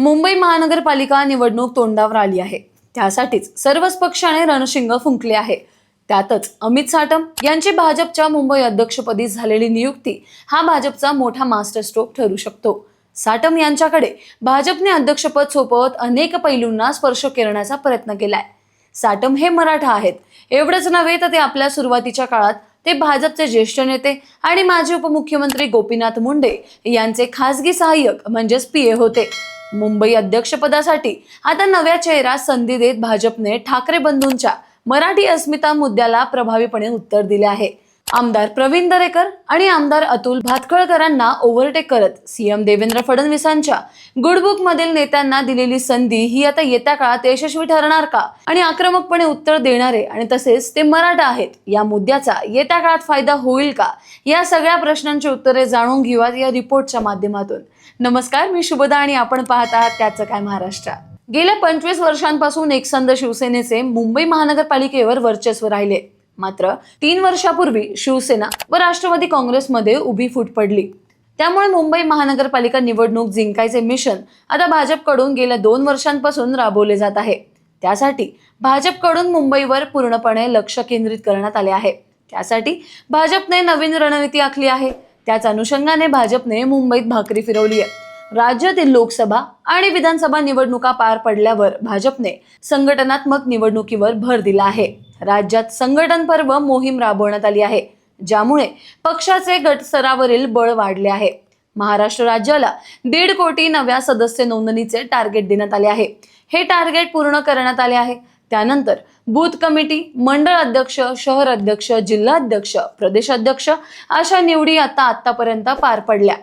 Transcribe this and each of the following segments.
मुंबई महानगरपालिका निवडणूक तोंडावर आली आहे. त्यासाठीच सर्वच पक्षाने रणशिंग फुंकले आहे. त्यातच अमित साटम यांची भाजपच्या मुंबई अध्यक्षपदी झालेली नियुक्ती हा भाजपचा मोठा मास्टर स्ट्रोक ठरू शकतो. साटम यांच्याकडे भाजपने अध्यक्षपद सोपवत अनेक पैलूंना स्पर्श करण्याचा प्रयत्न केलाय. साटम हे मराठा आहेत. एवढंच नव्हे तर ते आपल्या सुरुवातीच्या काळात ते भाजपचे ज्येष्ठ नेते आणि माजी उपमुख्यमंत्री गोपीनाथ मुंडे यांचे खासगी सहाय्यक म्हणजेच पीए होते. मुंबई अध्यक्षपदासाठी. आता नव्या चेहरा संधी देत भाजपने ठाकरे बंधूंच्या मराठी अस्मिता मुद्द्याला प्रभावीपणे उत्तर दिले आहे. आमदार प्रवीण दरेकर आणि आमदार अतुल भातखळकरांना ओव्हरटेक करत सीएम देवेंद्र फडणवीसांच्या गुडबुक मधील नेत्यांना दिलेली संधी ही आता येत्या काळात यशस्वी ठरणार का? आणि आक्रमकपणे उत्तर देणारे आणि तसेच ते मराठा आहेत या मुद्द्याचा येत्या काळात फायदा होईल का? या सगळ्या प्रश्नांची उत्तरे जाणून घेऊयात या रिपोर्टच्या माध्यमातून. नमस्कार मी शुभदा आणि आपण पाहत आहात त्याचं काय महाराष्ट्र. गेल्या पंचवीस वर्षांपासून एकसंध शिवसेनेचे मुंबई महानगरपालिकेवर वर्चस्व राहिले. मात्र तीन वर्षापूर्वी शिवसेना व राष्ट्रवादी काँग्रेसमध्ये उभी फूट पडली. त्यामुळे मुंबई महानगरपालिका निवडणूक जिंकायचे मिशन आता भाजपकडून गेल्या दोन वर्षांपासून राबवले जात आहे. त्यासाठी भाजपकडून मुंबईवर पूर्णपणे लक्ष केंद्रित करण्यात आले आहे. त्यासाठी भाजपने नवीन रणनीती आखली आहे. त्याच अनुषंगाने भाजपने मुंबईत भाकरी फिरवली आहे. राज्यातील लोकसभा आणि विधानसभा निवडणुका पार पडल्यावर भाजपने संघटनात्मक निवडणुकीवर भर दिला आहे. राज्यात संघटन पर्व मोहीम राबवण्यात आली आहे ज्यामुळे पक्षाचे गटस्तरावरील बळ वाढले आहे. महाराष्ट्र राज्याला दीड कोटी नव्या सदस्य नोंदणीचे टार्गेट देण्यात आले आहे. हे टार्गेट पूर्ण करण्यात आले आहे. त्यानंतर बूथ कमिटी मंडळ अध्यक्ष शहर अध्यक्ष जिल्हा अध्यक्ष प्रदेश अध्यक्ष अशा निवडी आता आतापर्यंत पार पडल्या.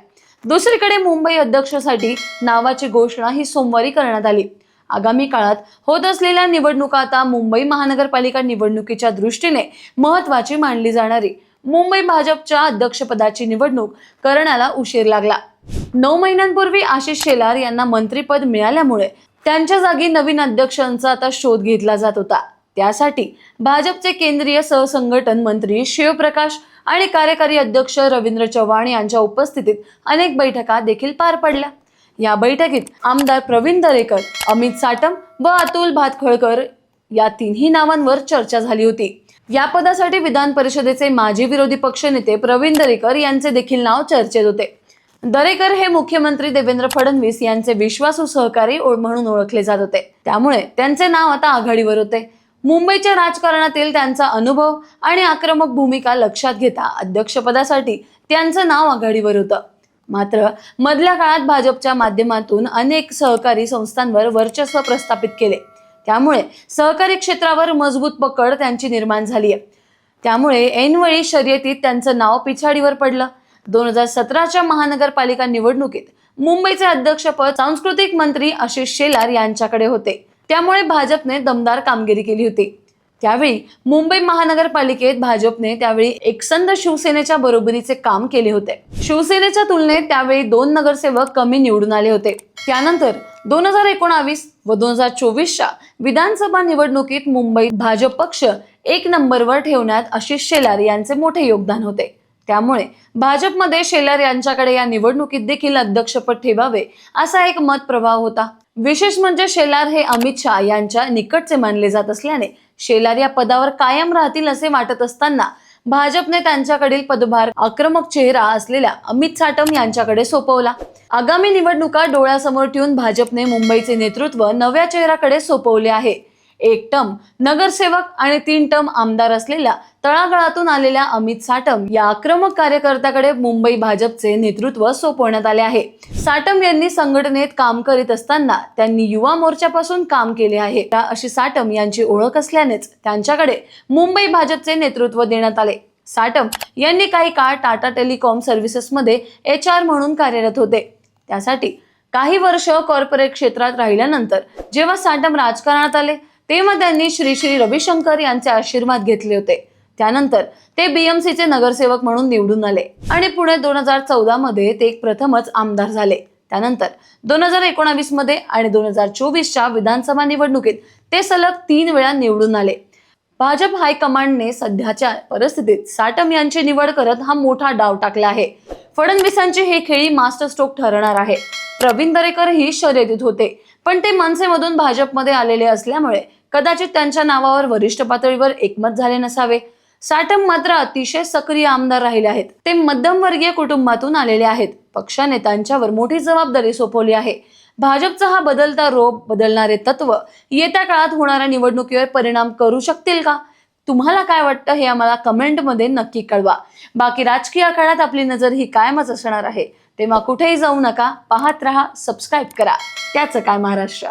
दुसरीकडे मुंबई अध्यक्षसाठी नावाची घोषणा ही सोमवारी करण्यात आली. आगामी काळात होत असलेल्या निवडणुका आता मुंबई महानगरपालिका निवडणुकीच्या दृष्टीने महत्वाची मानली जाणारी. मुंबई भाजपच्या अध्यक्षपदाची निवडणूक करण्याला उशीर लागला. नऊ महिन्यांपूर्वी आशिष शेलार यांना मंत्रीपद मिळाल्यामुळे त्यांच्या जागी नवीन अध्यक्षांचा आता शोध घेतला जात होता. त्यासाठी भाजपचे केंद्रीय सहसंघटन मंत्री शिवप्रकाश आणि कार्यकारी अध्यक्ष रवींद्र चव्हाण यांच्या उपस्थितीत अनेक बैठका देखील पार पडल्या. या बैठकीत आमदार प्रवीण दरेकर अमित साटम व अतुल भातखळकर या तिन्ही नावांवर चर्चा झाली होती. या पदासाठी विधान परिषदेचे माजी विरोधी पक्षनेते प्रवीण दरेकर यांचे देखील नाव चर्चेत होते. दरेकर हे मुख्यमंत्री देवेंद्र फडणवीस यांचे विश्वासू सहकारी म्हणून ओळखले जात होते. त्यामुळे त्यांचे नाव आता आघाडीवर होते. मुंबईच्या राजकारणातील त्यांचा अनुभव आणि आक्रमक भूमिका लक्षात घेता अध्यक्षपदासाठी त्यांचं नाव आघाडीवर होतं. मात्र मधल्या काळात भाजपच्या माध्यमातून अनेक सहकारी संस्थांवर वर्चस्व प्रस्थापित केले. त्यामुळे सहकारी क्षेत्रावर मजबूत पकड त्यांची निर्माण झाली आहे. त्यामुळे ऐनवेळी शर्यतीत त्यांचं नाव पिछाडीवर पडलं. दोन हजार सतराच्या महानगरपालिका निवडणुकीत मुंबईचे अध्यक्षपद सांस्कृतिक मंत्री आशिष शेलार यांच्याकडे होते. त्यामुळे भाजपने दमदार कामगिरी केली होती. त्यावेळी मुंबई महानगरपालिकेत भाजपने त्यावेळी एकसंध शिवसेनेच्या बरोबरीचे काम केले होते. शिवसेनेच्या तुलनेत त्यावेळी दोन नगरसेवक कमी निवडून आले होते. त्यानंतर दोन हजार एकोणावीस व दोन हजार चोवीसच्या विधानसभा निवडणुकीत मुंबईत भाजप पक्ष एक नंबरवर ठेवण्यात आशिष शेलार यांचे मोठे योगदान होते. त्यामुळे भाजपमध्ये शेलार यांच्याकडे या निवडणुकीत देखील अध्यक्षपद ठेवावे असा एक मत प्रभाव होता. विशेष म्हणजे शेलार हे अमित शहा यांच्या निकटचे मानले जात असल्याने शेलार या पदावर कायम राहतील असे वाटत असताना भाजपने त्यांच्याकडील पदभार आक्रमक चेहरा असलेल्या अमित साटम यांच्याकडे सोपवला. आगामी निवडणुका डोळ्यासमोर ठेवून भाजपने मुंबईचे नेतृत्व नव्या चेहऱ्याकडे सोपवले आहे. एक टर्म नगरसेवक आणि तीन टर्म आमदार असलेल्या तळागाळातून आलेल्या अमित साटम या आक्रमक कार्यकर्त्याकडे मुंबई भाजपचे नेतृत्व सोपवण्यात आले आहे. साटम यांनी संघटनेत काम करीत असताना त्यांनी युवा मोर्चापासून काम केले आहे. त्या अशी साटम यांची ओळख असल्यानेच त्यांच्याकडे मुंबई भाजपचे नेतृत्व देण्यात आले. साटम यांनी काही काळ टाटा टेलिकॉम सर्व्हिसेसमध्ये एच आर म्हणून कार्यरत होते. त्यासाठी काही वर्ष कॉर्पोरेट क्षेत्रात राहिल्यानंतर जेव्हा साटम राजकारणात आले तेव्हा त्यांनी श्री श्री रविशंकर यांचे आशीर्वाद घेतले होते. त्यानंतर ते बीएमसीचे नगरसेवक म्हणून निवडून आले आणि पुणे दोन हजार चौदा मध्ये ते प्रथमच आमदार झाले. त्यानंतर दोन हजार एकोणावीसमध्ये आणि दोन हजार चोवीसच्या विधानसभा निवडणुकीत ते सलग तीन वेळा निवडून आले. भाजप हायकमांडने सध्याच्या परिस्थितीत साटम यांची निवड करत हा मोठा डाव टाकला आहे. फडणवीसांची हे खेळी मास्टर स्ट्रोक ठरणार आहे. प्रवीण दरेकर ही शर्यतीत होते. पण ते मनसेमधून भाजपमध्ये आलेले असल्यामुळे कदाचित त्यांच्या नावावर वरिष्ठ पातळीवर एकमत झाले नसावे. साटम मात्र अतिशय सक्रिय आमदार राहिले आहेत. ते मध्यमवर्गीय कुटुंबातून आलेले आहेत. पक्षाने त्यांच्यावर मोठी जबाबदारी सोपवली आहे. भाजपचा हा बदलता रोप बदलणारे तत्व येत्या काळात होणाऱ्या निवडणुकीवर परिणाम करू शकतील का? तुम्हाला काय वाटतं हे आम्हाला कमेंटमध्ये नक्की कळवा. बाकी राजकीय आखाड्यात आपली नजर ही कायमच असणार आहे. तेव्हा कुठेही जाऊ नका. पाहत रहा सबस्क्राईब करा. त्याचं काय महाराष्ट्र?